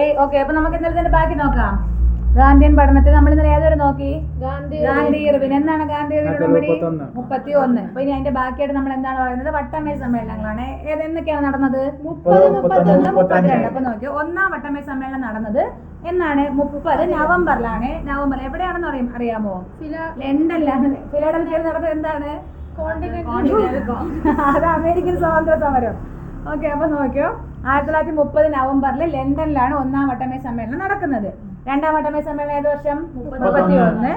ഏയ് ഓക്കെ അപ്പൊ നമുക്ക് ഇന്നലെ തന്നെ ബാക്കി നോക്കാം. ഗാന്ധിയൻ പഠനത്തിൽ നമ്മൾ ഇന്നലെ ഏതൊരു നോക്കി? ഗാന്ധി ഗാന്ധി ഇർവിൻ. എന്താണ് ഗാന്ധി ഇർവിൻ ഉടമ്പടി? മുപ്പത്തി ഒന്ന് അപ്പൊ ഇനി അതിന്റെ ബാക്കിയായിട്ട് നമ്മൾ എന്താണ് പറയുന്നത്? വട്ടമേൽ സമ്മേളനങ്ങളാണ്. ഏത് എന്നൊക്കെയാണ് നടന്നത്? മുപ്പത് മുപ്പത്തൊന്ന് മുപ്പത്തൊന്ന് മുപ്പത്തിരണ്ട്. അപ്പൊ നോക്കി ഒന്നാം വട്ടമേൽ സമ്മേളനം നടന്നത് എന്നാണ് മുപ്പത് നവംബറിലാണ്. നവംബർ എവിടെയാണെന്ന് അറിയാം അറിയാമോ? ലണ്ടനിലാണ്. ഫിലാഡൽഫിയയിൽ നടന്നത് എന്താണ്? അത് അമേരിക്കൻ സ്വാതന്ത്ര്യ സമരം ഓക്കെ അപ്പൊ നോക്കിയോ ആയിരത്തി തൊള്ളായിരത്തി മുപ്പത് നവംബറിൽ ലണ്ടനിലാണ് ഒന്നാം വട്ടമേ സമ്മേളനം നടക്കുന്നത്. രണ്ടാം വട്ടമേ സമ്മേളനം ഏത് വർഷം? മുപ്പത്തി ഒന്ന്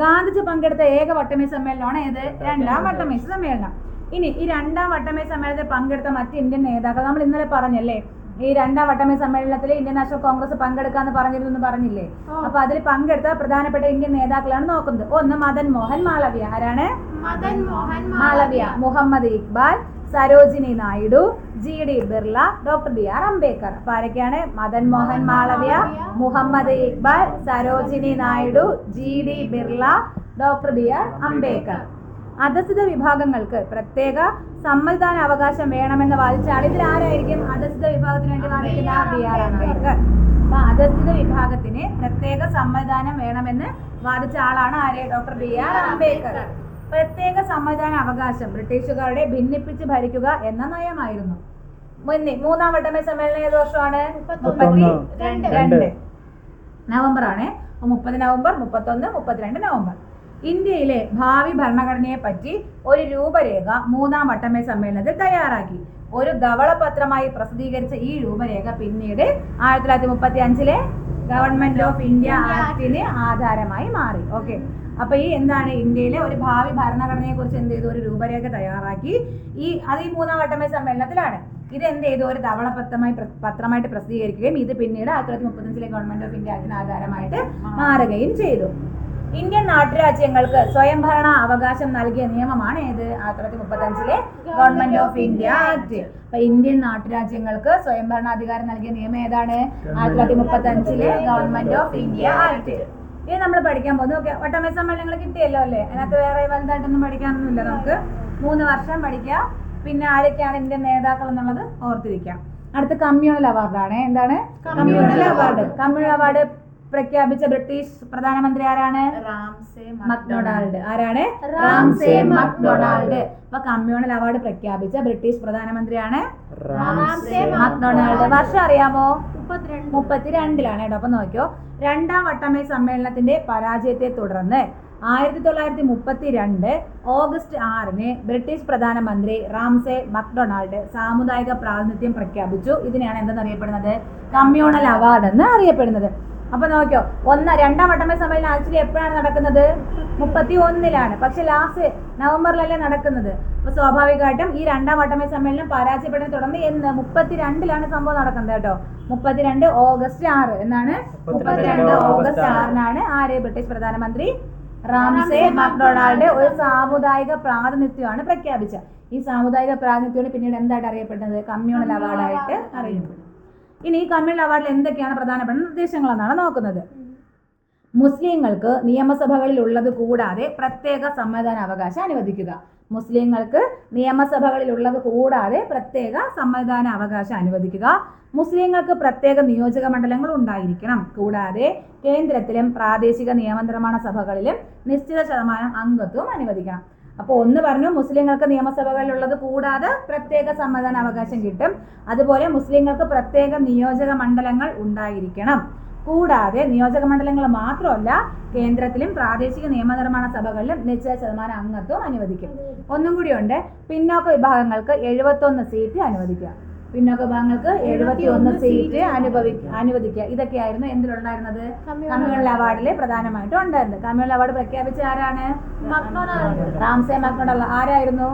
ഗാന്ധിജി പങ്കെടുത്ത ഏക വട്ടമേ സമ്മേളനമാണ് ഏത്? രണ്ടാം വട്ടമേ സമ്മേളനം. ഇനി ഈ രണ്ടാം വട്ടമേ സമ്മേളനത്തിൽ പങ്കെടുത്ത മറ്റ് ഇന്ത്യൻ നേതാക്കൾ നമ്മൾ ഇന്നലെ പറഞ്ഞല്ലേ? ഈ രണ്ടാം വട്ടമേ സമ്മേളനത്തിൽ ഇന്ത്യൻ നാഷണൽ കോൺഗ്രസ് പങ്കെടുക്കാന്ന് പറഞ്ഞിരുന്നു പറഞ്ഞില്ലേ? അപ്പൊ അതിൽ പങ്കെടുത്ത പ്രധാനപ്പെട്ട ഇന്ത്യൻ നേതാക്കളാണ് നോക്കുന്നത്. ഒന്ന് മദൻ മോഹൻ മാളവ്യ. ആരാണ്? Madan Mohan Malaviya. Muhammad Iqbal Sarojini Naidu G D Birla doctor B R Ambedkar. അപ്പൊ ആരൊക്കെയാണ്? Madan Mohan Malaviya. Muhammad Iqbal Sarojini Naidu G D Birla doctor B R Ambedkar. അധസ്ഥിത വിഭാഗങ്ങൾക്ക് പ്രത്യേക സമ്മതിദാന അവകാശം വേണമെന്ന് വാദിച്ചാൽ ഇതിൽ ആരായിരിക്കും അധസ്ഥിത വിഭാഗത്തിന് വേണ്ടി വാദിക്കുന്ന ബി ആർ അംബേദ്കർ. അപ്പൊ അധസ്ഥിത വിഭാഗത്തിന് പ്രത്യേക സമ്മതിദാനം വേണമെന്ന് വാദിച്ച ആളാണ് ആര്? Doctor B R Ambedkar. പ്രത്യേക സമ്മതിദാന അവകാശം ബ്രിട്ടീഷുകാരുടെ ഭിന്നിപ്പിച്ച് ഭരിക്കുക എന്ന നയമായിരുന്നു. മുന്നേ മൂന്നാം വട്ടമേ സമ്മേളനം ഏത് വർഷമാണ്? മുപ്പത്തി. രണ്ട്. നവംബർ ആണ് മുപ്പത് നവംബർ മുപ്പത്തൊന്ന് മുപ്പത്തിരണ്ട് നവംബർ. ഇന്ത്യയിലെ ഭാവി ഭരണഘടനയെ പറ്റി ഒരു രൂപരേഖ മൂന്നാം വട്ടമേ സമ്മേളനത്തിൽ തയ്യാറാക്കി. ഒരു ധവളപത്രമായി പ്രസിദ്ധീകരിച്ച ഈ രൂപരേഖ പിന്നീട് ആയിരത്തി തൊള്ളായിരത്തി മുപ്പത്തി അഞ്ചിലെ ഗവൺമെന്റ് ഓഫ് ഇന്ത്യ ആക്ടിന് ആധാരമായി മാറി. ഓക്കെ അപ്പൊ ഈ എന്താണ് ഇന്ത്യയിലെ ഒരു ഭാവി ഭരണഘടനയെ കുറിച്ച് എന്ത് ചെയ്തു? ഒരു രൂപരേഖ തയ്യാറാക്കി. ഈ അത് ഈ മൂന്നാം വട്ടമേ സമ്മേളനത്തിലാണ്. ഇത് എന്ത് ചെയ്തു? ഒരു തവള പത്രമായി പത്രമായിട്ട് പ്രസിദ്ധീകരിക്കുകയും ഇത് പിന്നീട് ആയിരത്തി തൊള്ളായിരത്തി മുപ്പത്തഞ്ചിലെ ഗവൺമെന്റ് ഓഫ് ഇന്ത്യ ആക്ടിന് ആധാരമായിട്ട് മാറുകയും ചെയ്തു. ഇന്ത്യൻ നാട്ടുരാജ്യങ്ങൾക്ക് സ്വയംഭരണ അവകാശം നൽകിയ നിയമമാണ് ഏത്? ആയിരത്തി തൊള്ളായിരത്തി മുപ്പത്തഞ്ചിലെ ഗവൺമെന്റ് ഓഫ് ഇന്ത്യ ആക്ട് അപ്പൊ ഇന്ത്യൻ നാട്ടുരാജ്യങ്ങൾക്ക് സ്വയംഭരണാധികാരം നൽകിയ നിയമം ഏതാണ്? ആയിരത്തി തൊള്ളായിരത്തി മുപ്പത്തഞ്ചിലെ ഗവൺമെന്റ് ഓഫ് ഇന്ത്യ ആക്ട് ഇത് നമ്മൾ പഠിക്കാൻ പോകുന്നു. ഓക്കെ ഒട്ടമേ സമ്മേളനങ്ങൾ കിട്ടിയല്ലോ അല്ലേ? അതിനകത്ത് വേറെ വലുതായിട്ടൊന്നും പഠിക്കാനൊന്നുമില്ല നമുക്ക്. മൂന്ന് വർഷം പഠിക്കാം പിന്നെ ആരൊക്കെയാണ് ഇന്ത്യൻ നേതാക്കൾ എന്നുള്ളത് ഓർത്തിരിക്കാം. അടുത്ത കമ്മ്യൂണൽ അവാർഡാണ്. എന്താണ്? Communal award. കമ്മ്യൂണൽ അവാർഡ് പ്രഖ്യാപിച്ച ബ്രിട്ടീഷ് പ്രധാനമന്ത്രി ആരാണ്? മക്ഡൊണാൾഡ്. ആരാണ്? Ramsay MacDonald. അപ്പൊ കമ്മ്യൂണൽ അവാർഡ് പ്രഖ്യാപിച്ച ബ്രിട്ടീഷ് പ്രധാനമന്ത്രിയാണ് റാംസേ മക്ഡൊണാൾഡ്. വർഷം അറിയാമോ? മുപ്പത്തിരണ്ട്. മുപ്പത്തിരണ്ടിലാണ് കേട്ടോ. അപ്പൊ നോക്കിയോ. രണ്ടാം വട്ടമേ സമ്മേളനത്തിന്റെ പരാജയത്തെ തുടർന്ന് ആയിരത്തി തൊള്ളായിരത്തി മുപ്പത്തി രണ്ട് ഓഗസ്റ്റ് ആറിന് ബ്രിട്ടീഷ് പ്രധാനമന്ത്രി റാംസെ മക്ഡൊണാൾഡ് സാമുദായിക പ്രാതിനിധ്യം പ്രഖ്യാപിച്ചു. ഇതിനെയാണ് എന്തെന്ന് അറിയപ്പെടുന്നത് കമ്മ്യൂണൽ അവാർഡ് എന്ന് അറിയപ്പെടുന്നത്. അപ്പൊ നോക്കിയോ ഒന്ന് രണ്ടാം വട്ടമേ സമ്മേളനം ആക്ച്വലി എപ്പോഴാണ് നടക്കുന്നത്? മുപ്പത്തി ഒന്നിലാണ് പക്ഷെ ലാസ്റ്റ് നവംബറിലല്ലേ നടക്കുന്നത്. അപ്പൊ സ്വാഭാവികമായിട്ടും ഈ രണ്ടാം വട്ടമേ സമ്മേളനം പരാജയപ്പെട്ടതിനെ തുടർന്ന് എന്ന് മുപ്പത്തിരണ്ടിലാണ് സംഭവം നടക്കുന്നത് കേട്ടോ. മുപ്പത്തിരണ്ട് ഓഗസ്റ്റ് ആറ് എന്നാണ്. മുപ്പത്തിരണ്ട് ഓഗസ്റ്റ് ആറിനാണ് ആര് ബ്രിട്ടീഷ് പ്രധാനമന്ത്രി റാംസെ മക്ഡൊണാൾഡ് ഒരു സാമുദായിക പ്രാതിനിധ്യമാണ് പ്രഖ്യാപിച്ചത്. ഈ സാമുദായിക പ്രാതിനിധ്യമാണ് പിന്നീട് എന്തായിട്ട് അറിയപ്പെടുന്നത്? കമ്മ്യൂണൽ അവാർഡായിട്ട് അറിയപ്പെടുന്നത്. ഇനി ഈ കമ്മ്യൂണൽ അവാർഡിൽ എന്തൊക്കെയാണ് പ്രധാനപ്പെട്ട നിർദ്ദേശങ്ങളെന്നാണ് നോക്കുന്നത്. മുസ്ലിങ്ങൾക്ക് നിയമസഭകളിൽ ഉള്ളത് കൂടാതെ പ്രത്യേക സമ്മതിദാന അവകാശം അനുവദിക്കുക. മുസ്ലിങ്ങൾക്ക് നിയമസഭകളിൽ ഉള്ളത് കൂടാതെ പ്രത്യേക സമ്മതിദാന അവകാശം അനുവദിക്കുക. മുസ്ലിങ്ങൾക്ക് പ്രത്യേക നിയോജക മണ്ഡലങ്ങൾ ഉണ്ടായിരിക്കണം. കൂടാതെ കേന്ദ്രത്തിലും പ്രാദേശിക നിയമനിർമ്മാണ സഭകളിലും നിശ്ചിത ശതമാനം അംഗത്വം അനുവദിക്കണം. അപ്പോൾ ഒന്ന് പറഞ്ഞു മുസ്ലിങ്ങൾക്ക് നിയമസഭകളിലുള്ളത് കൂടാതെ പ്രത്യേക സമ്മതിദാന അവകാശം കിട്ടും. അതുപോലെ മുസ്ലിങ്ങൾക്ക് പ്രത്യേക നിയോജക മണ്ഡലങ്ങൾ ഉണ്ടായിരിക്കണം. കൂടാതെ നിയോജക മണ്ഡലങ്ങൾ മാത്രമല്ല കേന്ദ്രത്തിലും പ്രാദേശിക നിയമനിർമ്മാണ സഭകളിലും നിശ്ചിത ശതമാനം അംഗത്വം അനുവദിക്കും. ഒന്നും കൂടിയുണ്ട് പിന്നോക്ക വിഭാഗങ്ങൾക്ക് എഴുപത്തൊന്ന് സീറ്റ് അനുവദിക്കുക. പിന്നോക്ക വിഭാഗങ്ങൾക്ക് എഴുപത്തി ഒന്ന് സീറ്റ് അനുഭവി അനുവദിക്കുക. ഇതൊക്കെയായിരുന്നു എന്തിലുണ്ടായിരുന്നത്? കമ്മ്യൂണൽ അവാർഡിലെ പ്രധാനമായിട്ടും ഉണ്ടായിരുന്നത്. കമ്മ്യൂണൽ അവാർഡ് പ്രഖ്യാപിച്ച ആരാണ്? റാംസേ മക്ഡൊണാൾഡ് ആരായിരുന്നു?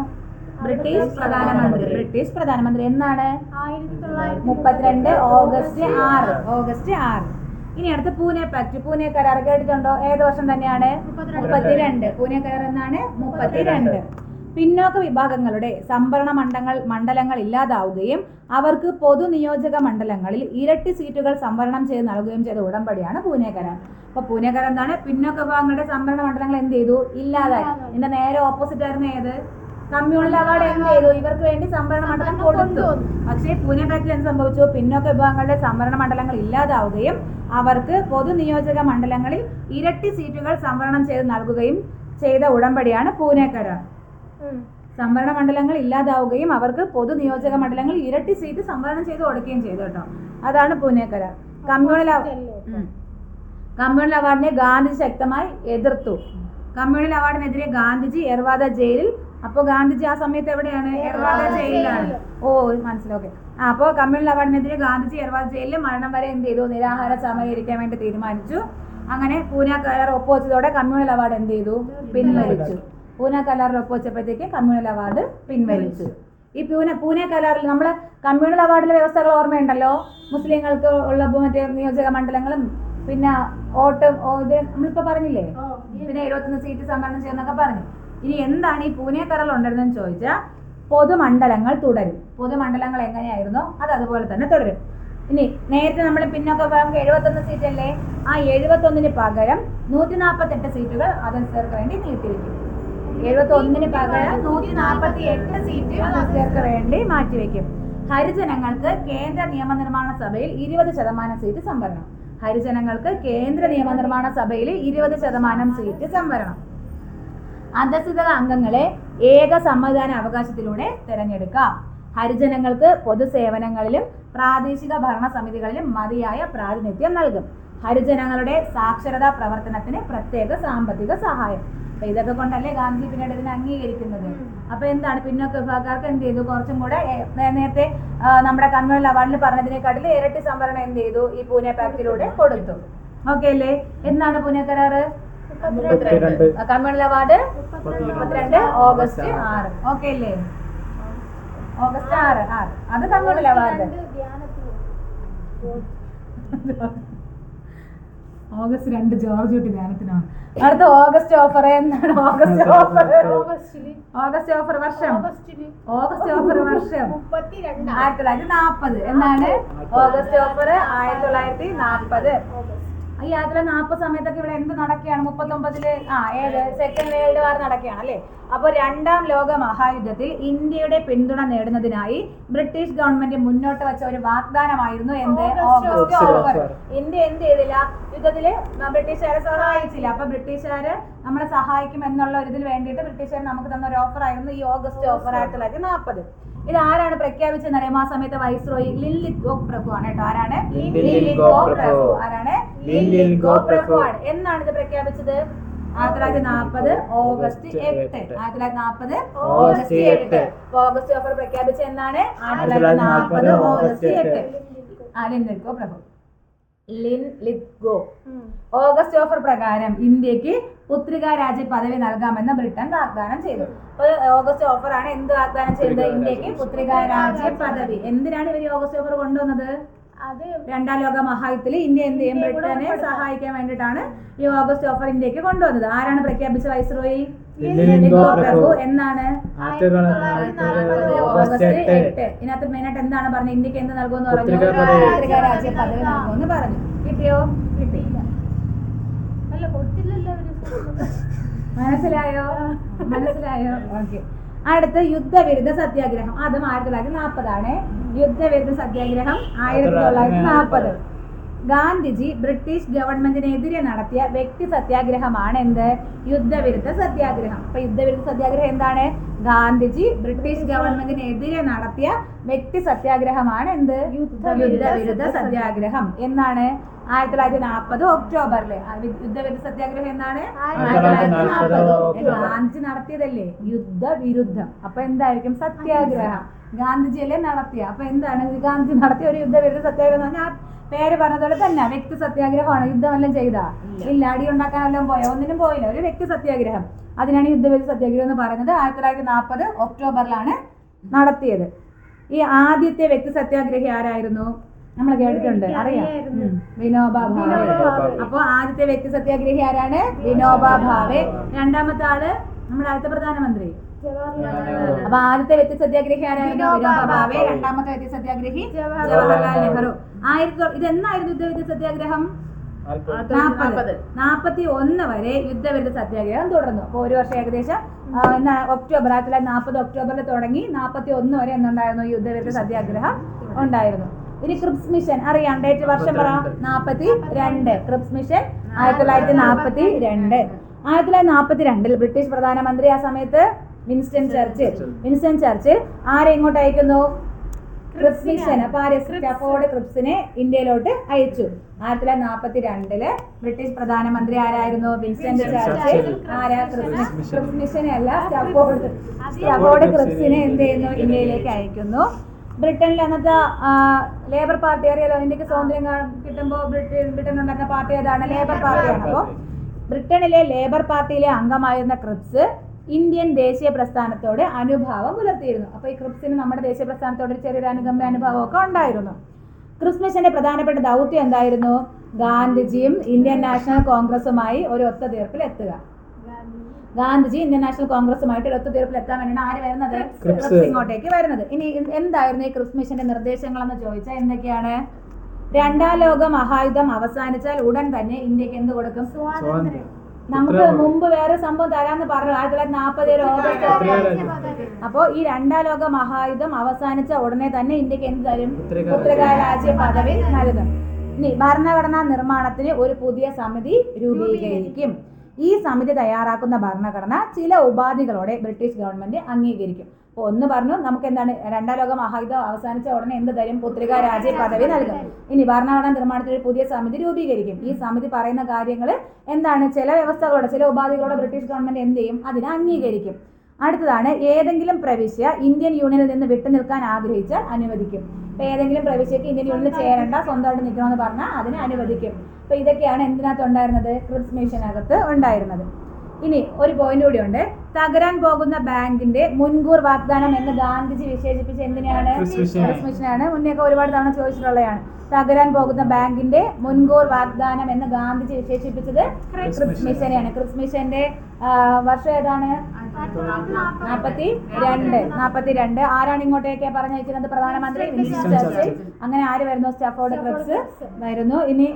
ബ്രിട്ടീഷ് പ്രധാനമന്ത്രി. ബ്രിട്ടീഷ് പ്രധാനമന്ത്രി എന്നാണ്? മുപ്പത്തിരണ്ട് ഓഗസ്റ്റ് ആറ്. ഓഗസ്റ്റ് ആറ്. ഇനി അടുത്ത് പൂനെ പാക്ട് പൂനെ കരാർ കേട്ടിട്ടുണ്ടോ? ഏത് വർഷം തന്നെയാണ്? മുപ്പത്തിരണ്ട്. പൂനെ കരാർ എന്നാണ്? മുപ്പത്തിരണ്ട്. പിന്നോക്ക വിഭാഗങ്ങളുടെ സംവരണ മണ്ഡലങ്ങൾ മണ്ഡലങ്ങൾ ഇല്ലാതാവുകയും അവർക്ക് പൊതുനിയോജക മണ്ഡലങ്ങളിൽ ഇരട്ടി സീറ്റുകൾ സംവരണം ചെയ്ത് നൽകുകയും ചെയ്ത ഉടമ്പടിയാണ് പൂനെ കരാർ അപ്പൊ പൂനെ കരാർ എന്താണ്? പിന്നോക്ക വിഭാഗങ്ങളുടെ സംവരണ മണ്ഡലങ്ങൾ എന്ത് ചെയ്തു? ഇല്ലാതായി. ഇതിന്റെ നേരെ ഓപ്പോസിറ്റ് ആയിരുന്നു ഏത്? കമ്മ്യൂണൽ അവാർഡ് എന്ത് ചെയ്തു? ഇവർക്ക് വേണ്ടി സംവരണ മണ്ഡലം കൊടുത്തു. പക്ഷേ പൂനെ ഫാക്ടറി എന്ത് സംഭവിച്ചു? പിന്നോക്ക വിഭാഗങ്ങളുടെ സംവരണ മണ്ഡലങ്ങൾ ഇല്ലാതാവുകയും അവർക്ക് പൊതുനിയോജക മണ്ഡലങ്ങളിൽ ഇരട്ടി സീറ്റുകൾ സംവരണം ചെയ്ത് നൽകുകയും ചെയ്ത ഉടമ്പടിയാണ് പൂനെ കരാർ സംവരണ മണ്ഡലങ്ങൾ ഇല്ലാതാവുകയും അവർക്ക് പൊതു നിയോജക മണ്ഡലങ്ങൾ ഇരട്ടി സീറ്റ് സംവരണം ചെയ്ത് കൊടുക്കുകയും ചെയ്തു കേട്ടോ. അതാണ് പൂനെ കരാർ കമ്മ്യൂണൽ കമ്മ്യൂണൽ അവാർഡിനെ ഗാന്ധിജി ശക്തമായി എതിർത്തു. കമ്മ്യൂണൽ അവാർഡിനെതിരെ ഗാന്ധിജി എർവാദ ജയിലിൽ. അപ്പോൾ ഗാന്ധിജി ആ സമയത്ത് എവിടെയാണ്? എർവാദ ജയിലിലാണ്. ഓ മനസ്സിലോക്കെ ആ അപ്പോൾ കമ്മ്യൂണൽ അവാർഡിനെതിരെ ഗാന്ധിജി എർവാദ ജയിലിൽ മരണം വരെ എന്ത് ചെയ്തു? നിരാഹാര സമരം ഇരിക്കാൻ വേണ്ടി തീരുമാനിച്ചു. അങ്ങനെ പൂന കരാർ ഒപ്പുവെച്ചതോടെ കമ്മ്യൂണൽ അവാർഡ് എന്ത് ചെയ്തു? പിൻവലിച്ചു. പൂന കലാറിൽ ഒപ്പുവെച്ചപ്പോഴത്തേക്ക് കമ്മ്യൂണൽ അവാർഡ് പിൻവലിച്ചു. ഈ പൂനെ പൂനെ കലാറിൽ നമ്മൾ കമ്മ്യൂണൽ അവാർഡിലെ വ്യവസ്ഥകൾ ഓർമ്മയുണ്ടല്ലോ? മുസ്ലിങ്ങൾക്ക് ഉള്ള മറ്റേ നിയോജക മണ്ഡലങ്ങളും പിന്നെ ഓട്ട് ഇത് നമ്മളിപ്പോ പറഞ്ഞില്ലേ? പിന്നെ എഴുപത്തൊന്ന് സീറ്റ് സംവരണം ചെയ്യുന്നൊക്കെ പറഞ്ഞു. ഇനി എന്താണ് ഈ പൂനെ കരാറിൽ ഉണ്ടായിരുന്നെന്ന് ചോദിച്ചാൽ പൊതുമണ്ഡലങ്ങൾ തുടരും. പൊതുമണ്ഡലങ്ങൾ എങ്ങനെയായിരുന്നു? അത് അതുപോലെ തന്നെ തുടരും. ഇനി നേരത്തെ നമ്മൾ പിന്നൊക്കെ പറയുമ്പോൾ എഴുപത്തൊന്ന് സീറ്റ് അല്ലേ? ആ എഴുപത്തൊന്നിന് പകരം നൂറ്റി നാൽപ്പത്തെട്ട് സീറ്റുകൾ അതനുസരിച്ച് വേണ്ടി നീട്ടിവെക്കും. എഴുപത്തി ഒന്നിന് പകരം നൂറ്റി നാൽപ്പത്തി എട്ട് സീറ്റ് അതനുസരിച്ച് വേണ്ടി മാറ്റിവെക്കും. ഹരിജനങ്ങൾക്ക് കേന്ദ്ര നിയമനിർമ്മാണ സഭയിൽ ഇരുപത് ശതമാനം സീറ്റ് സംവരണം. ഹരിജനങ്ങൾക്ക് കേന്ദ്ര നിയമനിർമ്മാണ സഭയിൽ ഇരുപത് ശതമാനം സീറ്റ് സംവരണം. അധസ്ഥിത അംഗങ്ങളെ ഏക സമ്മതിദാന അവകാശത്തിലൂടെ തിരഞ്ഞെടുക്കാം. ഹരിജനങ്ങൾക്ക് പൊതുസേവനങ്ങളിലും പ്രാദേശിക ഭരണ സമിതികളിലും മതിയായ പ്രാതിനിധ്യം നൽകും. ഹരിജനങ്ങളുടെ സാക്ഷരതാ പ്രവർത്തനത്തിന് പ്രത്യേക സാമ്പത്തിക സഹായം. അപ്പൊ ഇതൊക്കെ കൊണ്ടല്ലേ ഗാന്ധി പിന്നീട് ഇതിനെ അംഗീകരിക്കുന്നത്? അപ്പൊ എന്താണ്? പിന്നോക്ക വിഭാഗക്കാർക്ക് എന്ത് ചെയ്തു? കുറച്ചും കൂടെ നേരത്തെ നമ്മുടെ കമ്മ്യൂണൽ അവാർഡിൽ പറഞ്ഞതിനെക്കാട്ടിൽ ഇരട്ടി സംവരണം എന്ത് ചെയ്തു? ഈ പൂനെ പാക്റ്റിലൂടെ കൊടുത്തു. ഓക്കെ അല്ലേ? എന്താണ് പൂനെ കരാറ്? കമ്മ്യൂണൽ അവാർഡ് മുപ്പത്തിരണ്ട്. ഓഗസ്റ്റ് ആറ്. ഓക്കെ അല്ലേ? ഓഗസ്റ്റ് ആറ്. ആറ്. അത് കമ്മ്യൂണൽ അവാർഡ് ഓഗസ്റ്റ് രണ്ട് ജോർജ് കുട്ടി ധ്യാനത്തിനാണ് അടുത്ത ഓഗസ്റ്റ് ഓഫർ എന്താണ് ഓഗസ്റ്റ് ഓഫർ. ഓഗസ്റ്റ് ഓഫർ വർഷം. ഓഗസ്റ്റ് ഓഫർ വർഷം. ആയിരത്തി തൊള്ളായിരത്തി നാൽപ്പത് എന്നാണ് ഓഗസ്റ്റ് ഓഫർ ആയിരത്തി തൊള്ളായിരത്തി നാൽപ്പത്. ഈ യാത്ര നാപ്പ് നാൽപ്പത് സമയത്തൊക്കെ ഇവിടെ എന്ത് നടക്കുകയാണ്? മുപ്പത്തൊമ്പതിൽ ആ ഏത് സെക്കൻഡ് വേൾഡ് വാർ നടക്കുകയാണ് അല്ലേ? അപ്പോൾ രണ്ടാം ലോക മഹായുദ്ധത്തിൽ ഇന്ത്യയുടെ പിന്തുണ നേടുന്നതിനായി ബ്രിട്ടീഷ് ഗവൺമെന്റ് മുന്നോട്ട് വെച്ച ഒരു വാഗ്ദാനമായിരുന്നു എന്ത്? August offer. ഇന്ത്യ എന്ത് ചെയ്തില്ല? യുദ്ധത്തിൽ ബ്രിട്ടീഷുകാരെ സഹായിച്ചില്ല. അപ്പൊ ബ്രിട്ടീഷുകാര് നമ്മളെ സഹായിക്കും എന്നുള്ള ഒരു ഇതിൽ വേണ്ടിയിട്ട് ബ്രിട്ടീഷുകാർ നമുക്ക് തന്ന ഒരു ഓഫർ ആയിരുന്നു ഈ ഓഗസ്റ്റ് ഓഫർ ആയിരത്തി തൊള്ളായിരത്തി നാൽപ്പത് ഇത് ആരാണ് പ്രഖ്യാപിച്ചത് എന്നറിയാം ആ സമയത്ത് വൈസ്രോയി ലിൻലിത്ഗോ പ്രഭു ആണ് കേട്ടോ. ആരാണ്? ഗോക് പ്രഭു. ആരാണ്? എന്നാണ് ഇത് പ്രഖ്യാപിച്ചത്? ആയിരത്തി തൊള്ളായിരത്തി നാൽപ്പത് ഓഗസ്റ്റ് എട്ട്. ആയിരത്തി തൊള്ളായിരത്തി നാൽപ്പത് ഓഗസ്റ്റ് എട്ട്. ഓഗസ്റ്റ് ഓഫർ പ്രഖ്യാപിച്ച എന്നാണ്? ആയിരത്തി തൊള്ളായിരത്തി നാൽപ്പത് ഓഗസ്റ്റ് എട്ട്. ആ ലിൻലിത്ഗോ പ്രഭു ലിൻ ലിത്ഗോ ഓഗസ്റ്റ് ഓഫർ പ്രകാരം ഇന്ത്യയ്ക്ക് പുത്രികാ രാജ്യ പദവി നൽകാമെന്ന് ബ്രിട്ടൻ വാഗ്ദാനം ചെയ്തു. അപ്പോൾ ഓഗസ്റ്റ് ഓഫർ ആണ് എന്ത് വാഗ്ദാനം ചെയ്തത്? ഇന്ത്യയ്ക്ക് പുത്രിക രാജ്യ പദവി. എന്തിനാണ് ഇവർ ഓഗസ്റ്റ് ഓഫർ കൊണ്ടുവന്നത്? രണ്ടാം ലോക മഹായുദ്ധത്തിൽ ഇന്ത്യ എന്ത് ചെയ്യും? ബ്രിട്ടനെ സഹായിക്കാൻ വേണ്ടിയിട്ടാണ് ഈ ഓഗസ്റ്റ് ഓഫർ ഇന്ത്യയ്ക്ക് കൊണ്ടുവന്നത്. ആരാണ് പ്രഖ്യാപിച്ച വൈസ്രോയി പ്രഭു. എന്നാണ്? ഓഗസ്റ്റ് എട്ട്. ഇതിനകത്ത് മെയിനായിട്ട് എന്താണ് പറഞ്ഞത്? ഇന്ത്യയ്ക്ക് എന്ത് നൽകുമെന്ന് പറഞ്ഞു? പുത്രികാ പദവി. പുത്രികാ രാജ്യ പദവി നൽകുമെന്ന് പറഞ്ഞു. കിട്ടിയോ? കിട്ടിയില്ല. കൊടുത്തില്ലല്ലോ മനസ്സിലായോ? മനസ്സിലായോ? ഓക്കെ. അടുത്ത് യുദ്ധവിരുദ്ധ സത്യാഗ്രഹം. അതും ആയിരത്തി തൊള്ളായിരത്തി നാൽപ്പതാണ്. യുദ്ധവിരുദ്ധ സത്യാഗ്രഹം ആയിരത്തി തൊള്ളായിരത്തി നാൽപ്പത്. ഗാന്ധിജി ബ്രിട്ടീഷ് ഗവൺമെന്റിനെതിരെ നടത്തിയ വ്യക്തി സത്യാഗ്രഹമാണ് എന്ത്? യുദ്ധവിരുദ്ധ സത്യാഗ്രഹം. അപ്പൊ യുദ്ധവിരുദ്ധ സത്യാഗ്രഹം എന്താണ്? ഗാന്ധിജി ബ്രിട്ടീഷ് ഗവൺമെന്റിനെതിരെ നടത്തിയ വ്യക്തി സത്യാഗ്രഹമാണ് എന്ത്? യുദ്ധവിരുദ്ധ സത്യാഗ്രഹം. എന്നാണ് ആയിരത്തി തൊള്ളായിരത്തി നാൽപ്പത് ഒക്ടോബറിൽ യുദ്ധവിരുദ്ധ സത്യാഗ്രഹം എന്നാണ്? ആയിരത്തി തൊള്ളായിരത്തി നാൽപ്പത് ഒക്ടോബർ. ഗാന്ധിജി നടത്തിയതല്ലേ? യുദ്ധവിരുദ്ധം. അപ്പൊ എന്തായിരിക്കും? സത്യാഗ്രഹം. ഗാന്ധിജിയല്ലേ നടത്തിയ? അപ്പൊ എന്താണ്? ഗാന്ധിജി നടത്തിയ ഒരു യുദ്ധവിരുദ്ധ സത്യാഗ്രഹം എന്ന് പറഞ്ഞാൽ പേര് പറഞ്ഞതുപോലെ തന്നെ വ്യക്തി സത്യാഗ്രഹമാണ്. യുദ്ധമെല്ലാം ചെയ്താ? ഇല്ല. അടി ഉണ്ടാക്കാനെല്ലാം പോയ? ഒന്നിനും പോയില്ല. ഒരു വ്യക്തി സത്യാഗ്രഹം. അതിനാണ് യുദ്ധവിരുദ്ധ സത്യാഗ്രഹം എന്ന് പറയുന്നത്. ആയിരത്തി തൊള്ളായിരത്തി നാൽപ്പത് ഒക്ടോബറിലാണ് നടത്തിയത്. ഈ ആദ്യത്തെ വ്യക്തി സത്യാഗ്രഹി ആരായിരുന്നു? നമ്മൾ കേട്ടിട്ടുണ്ട്. അറിയാം. വിനോബ ഭാവെ അപ്പോൾ അപ്പൊ ആദ്യത്തെ വ്യക്തി സത്യാഗ്രഹി ആരാണ്? വിനോബ ഭാവേ. രണ്ടാമത്തെ ആൾ നമ്മുടെ ആദ്യത്തെ പ്രധാനമന്ത്രി. അപ്പൊ ആദ്യത്തെ വ്യക്തി സത്യാഗ്രഹി ആരായിരുന്നു? ഭാവെ. രണ്ടാമത്തെ വ്യക്തി സത്യാഗ്രഹി ജവഹർലാൽ നെഹ്റു. ആയിരത്തി തൊ- ഇതെന്നായിരുന്നു യുദ്ധവിരുദ്ധ സത്യാഗ്രഹം? നാൽപ്പത്. നാൽപ്പത്. നാൽപ്പത്തി ഒന്ന് വരെ യുദ്ധവിരുദ്ധ സത്യാഗ്രഹം തുടർന്നു. അപ്പോൾ ഒരു വർഷം ഏകദേശം എന്നാ ഒക്ടോബർ ആയിരത്തി തൊള്ളായിരത്തി നാൽപ്പത് ഒക്ടോബറിൽ തുടങ്ങി നാൽപ്പത്തി ഒന്ന് വരെ എന്നുണ്ടായിരുന്നു യുദ്ധവിരുദ്ധ സത്യാഗ്രഹം ഉണ്ടായിരുന്നു. ഇനി ക്രിപ്സ് മിഷൻ അറിയാം ഡേറ്റ് വർഷം പറ. നാൽപ്പത്തി രണ്ട് ക്രിപ്സ് മിഷൻ ആയിരത്തി തൊള്ളായിരത്തി നാൽപ്പത്തി രണ്ട് ആയിരത്തി തൊള്ളായിരത്തി നാൽപ്പത്തി രണ്ടിൽ ബ്രിട്ടീഷ് പ്രധാനമന്ത്രി ആ സമയത്ത് വിൻസ്റ്റൺ ചർച്ചിൽ വിൻസ്റ്റൺ ചർച്ചിൽ ആരെ ഇങ്ങോട്ട് അയക്കുന്നു? അപ്പൊ ആരെ? സ്റ്റാഫോർഡ് ക്രിപ്സിനെ ഇന്ത്യയിലോട്ട് അയച്ചു. ആയിരത്തി തൊള്ളായിരത്തി നാൽപ്പത്തി രണ്ടിൽ ബ്രിട്ടീഷ് പ്രധാനമന്ത്രി ആരായിരുന്നു? വിൻസ്റ്റൺ ചർച്ചിൽ ആരാ? ക്രിപ്സ് ക്രിപ്സ് അല്ല സ്റ്റഫോർഡ് സ്റ്റാഫോർഡ് ക്രിപ്സിനെ എന്ത് ചെയ്യുന്നു? ഇന്ത്യയിലേക്ക് അയക്കുന്നു. ബ്രിട്ടനിൽ അന്നത്തെ ലേബർ പാർട്ടി അറിയാലോ? ഇന്ത്യയ്ക്ക് സ്വാതന്ത്ര്യം കിട്ടുമ്പോൾ ബ്രിട്ടൻ ബ്രിട്ടൻ ഉണ്ടാക്കുന്ന പാർട്ടി ഏതാണ്? ലേബർ പാർട്ടിയാണ് അപ്പോൾ ബ്രിട്ടനിലെ ലേബർ പാർട്ടിയിലെ അംഗമായിരുന്ന ക്രിപ്സ് ഇന്ത്യൻ ദേശീയ പ്രസ്ഥാനത്തോട് അനുഭാവം പുലർത്തിയിരുന്നു. അപ്പോൾ ഈ ക്രിപ്സിന് നമ്മുടെ ദേശീയ പ്രസ്ഥാനത്തോട് ഒരു ചെറിയൊരു അനുകമ്പ അനുഭാവമൊക്കെ ഉണ്ടായിരുന്നു. ക്രിസ്മസിന്റെ മിഷന്റെ പ്രധാനപ്പെട്ട ദൗത്യം എന്തായിരുന്നു? ഗാന്ധിജിയും ഇന്ത്യൻ നാഷണൽ കോൺഗ്രസുമായി ഒരു ഒത്തുതീർപ്പിൽ എത്തുക. ഗാന്ധിജി ഇന്ത്യൻ നാഷണൽ കോൺഗ്രസുമായിട്ട് ഒരു ഒത്തുതീർപ്പിൽ എത്താൻ വേണ്ടിയാണ് ആര് വരുന്നത്? ക്രിപ്സ്. ഇങ്ങോട്ടേക്ക് വരുന്നത്. ഇനി എന്തായിരുന്നു ഈ ക്രിസ്മസിന്റെ മിഷന്റെ നിർദ്ദേശങ്ങൾ എന്ന് ചോദിച്ചാൽ എന്തൊക്കെയാണ്? രണ്ടാം ലോക മഹായുദ്ധം അവസാനിച്ചാൽ ഉടൻ തന്നെ ഇന്ത്യയ്ക്ക് എന്ത് കൊടുക്കും? സ്വാതന്ത്ര്യം. നമുക്ക്. മുമ്പ് വേറെ സംഭവം തരാന്ന് പറഞ്ഞു ആയിരത്തി തൊള്ളായിരത്തി നാൽപ്പത് ഓഗസ്റ്റ്. അപ്പോൾ ഈ രണ്ടാം ലോക മഹായുദ്ധം അവസാനിച്ച ഉടനെ തന്നെ ഇന്ത്യയ്ക്ക് എന്ത് തരും. രാജ്യ പദവി നൽകും ഇനി ഭരണഘടനാ നിർമ്മാണത്തിന് ഒരു പുതിയ സമിതി രൂപീകരിക്കും ഈ സമിതി തയ്യാറാക്കുന്ന ഭരണഘടന ചില ഉപാധികളോടെ ബ്രിട്ടീഷ് ഗവൺമെന്റ് അംഗീകരിക്കും ഒന്ന് പറഞ്ഞു നമുക്ക് എന്താണ് രണ്ടാം ലോക മഹായുദ്ധം അവസാനിച്ച ഉടനെ എന്ത് തരും? പുത്രിക രാജ്യ പദവി നൽകും. ഇനി ഭരണഘടന നിർമ്മാണത്തിൽ ഒരു പുതിയ സമിതി രൂപീകരിക്കും. ഈ സമിതി പറയുന്ന കാര്യങ്ങൾ എന്താണ്? ചില വ്യവസ്ഥകളോടെ ചില ഉപാധികളോടെ ബ്രിട്ടീഷ് ഗവൺമെന്റ് എന്ത് ചെയ്യും? അതിനെ അംഗീകരിക്കും. അടുത്തതാണ് ഏതെങ്കിലും പ്രവിശ്യ ഇന്ത്യൻ യൂണിയനിൽ നിന്ന് വിട്ടു നിൽക്കാൻ ആഗ്രഹിച്ചാൽ അനുവദിക്കും. ഇപ്പൊ ഏതെങ്കിലും പ്രവിശ്യക്ക് ഇന്ത്യൻ യൂണിയനിൽ ചേരണ്ട സ്വന്തമായിട്ട് നിൽക്കണമെന്ന് പറഞ്ഞാൽ അതിനെ അനുവദിക്കും. അപ്പൊ ഇതൊക്കെയാണ് എന്തിനകത്ത് ഉണ്ടായിരുന്നത്? ക്രിപ്സ് മിഷനകത്ത് ഉണ്ടായിരുന്നത്. ഇനി ഒരു പോയിന്റ് കൂടി ഉണ്ട് തകരാൻ പോകുന്ന ബാങ്കിന്റെ മുൻകൂർ വാഗ്ദാനം എന്ന് ഗാന്ധിജി വിശേഷിപ്പിച്ച എന്തിനാണ് മുന്നേ മിഷനാണ് മുന്നേയൊക്കെ ഒരുപാട് തവണ ചോദിച്ചിട്ടുള്ളതാണ് തകരാൻ പോകുന്ന ബാങ്കിന്റെ മുൻകൂർ വാഗ്ദാനം എന്ന് ഗാന്ധിജി വിശേഷിപ്പിച്ചത് ക്രിപ്സ് ക്രിസ്മിഷന്റെ മിഷൻ. മിഷനെയാണ് ക്രിപ്സ് മിഷന്റെ വർഷം ഏതാണ്? നാപ്പത്തി രണ്ട് നാപ്പത്തി രണ്ട് ആരാണ് ഇങ്ങോട്ടേക്ക് പറഞ്ഞയക്കുന്നത് പ്രധാനമന്ത്രി വിൻസ്റ്റൺ ചർച്ചിൽ. അങ്ങനെ ആര് വരുന്നു? സ്റ്റഫോർഡ് ക്രിപ്സ് വരുന്നു. ഇനി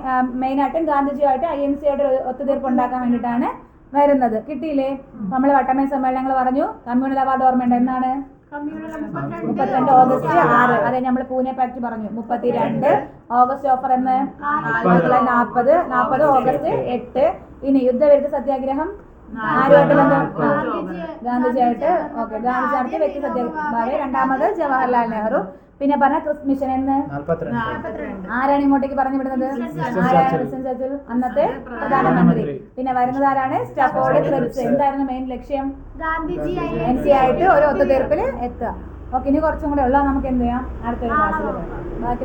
മെയിനായിട്ടും ഗാന്ധിജിയുമായിട്ട് ഐ എൻ സിയോട് ഒത്തുതീർപ്പ് ഉണ്ടാക്കാൻ വേണ്ടിയിട്ടാണ് വരുന്നത്. കിട്ടിയില്ലേ? നമ്മൾ വട്ടമേ സമ്മേളനങ്ങൾ പറഞ്ഞു. കമ്മ്യൂണൽ അവാർഡ് ഓർമ്മയുണ്ട്? എന്നാണ് മുപ്പത്തിരണ്ട് ഓഗസ്റ്റ് ആറ്. അതെ നമ്മൾ പൂനെ പാക്ട് പറഞ്ഞു. മുപ്പത്തിരണ്ട് ഓഗസ്റ്റ് ഓഫർ എന്ന്. നാൽപ്പത് നാൽപ്പത് ഓഗസ്റ്റ് എട്ട്. ഇനി യുദ്ധവിരുദ്ധ സത്യാഗ്രഹം. ഗാന്ധിജിയായിട്ട് ഓക്കെ. ഗാന്ധിജിയായിട്ട് വ്യക്തി സത്യാഗ്രഹം രണ്ടാമത് ജവഹർലാൽ നെഹ്റു. പിന്നെ പറഞ്ഞ ക്രിസ് മിഷൻ എന്ന്? ആരാണ് ഇങ്ങോട്ടേക്ക് പറഞ്ഞു വിടുന്നത്? ചർച്ചിൽ അന്നത്തെ പ്രധാനമന്ത്രി. പിന്നെ വരുന്നത് ആരാണ്? സ്റ്റാഫോർഡ് ക്രിപ്സ് എന്തായിരുന്നു മെയിൻ ലക്ഷ്യം? ഗാന്ധിജി എൻ സി ആയിട്ട് ഒരു ഒത്തുതീർപ്പിൽ എത്തുക. ഓക്കെ ഇനി കുറച്ചും കൂടെ ഉള്ള നമുക്ക് എന്ത് ചെയ്യാം? അടുത്തൊരു ക്ലാസ്സിൽ ബാക്കി